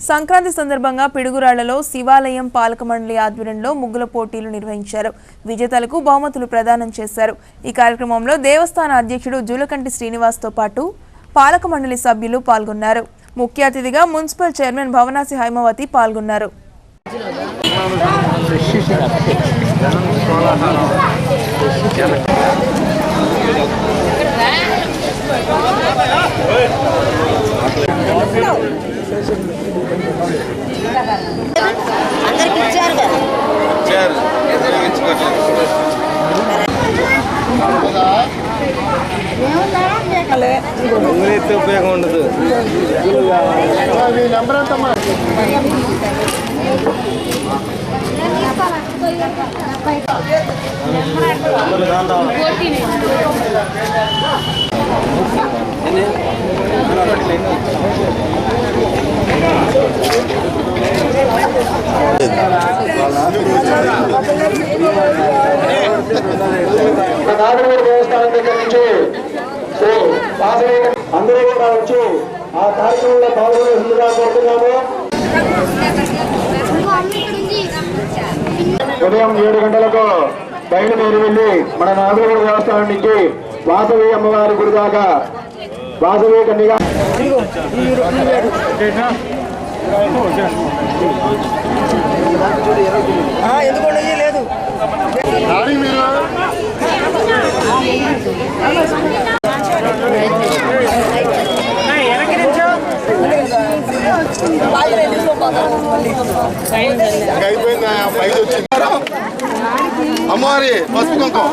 సంక్రాంతి సందర్భంగా పిడుగురాళ్ళలో శివాలయం పాలక మండలి ఆధ్వర్యంలో ముగ్గుల పోటీలు నిర్వహించారు. విజేతలకు బహుమతులు ప్రదానం చేశారు. ఈ కార్యక్రమంలో దేవస్థాన అధ్యక్షుడు జూలకంటి శ్రీనివాస్తో పాటు పాలక మండలి సభ్యులు పాల్గొన్నారు. ముఖ్య అతిథిగా మున్సిపల్ చైర్మన్ భవనాసి హైమవతి పాల్గొన్నారు. అందరికి ఇచ్చారు కదా ఇచ్చారు ఉపయోగించుకోవట్లేదు ఊరైతే ఉపయోగం ఉండదు నాగరూరు దేవస్థానం దగ్గర నుంచి అందరూ కూడా వచ్చి ఆ కార్యక్రమంలో పాల్గొనేందుగా కోరుతున్నాము ఉదయం ఏడు గంటలకు బయలుదేరి వెళ్ళి మన నాగరూరు దేవస్థానం నుంచి వాసవి అమ్మవారి గుడి దాకా. వాసవి కన్యగా అయిపోయింది? పైకి వచ్చింది. అమ్మవారి పసుపు కుంకం.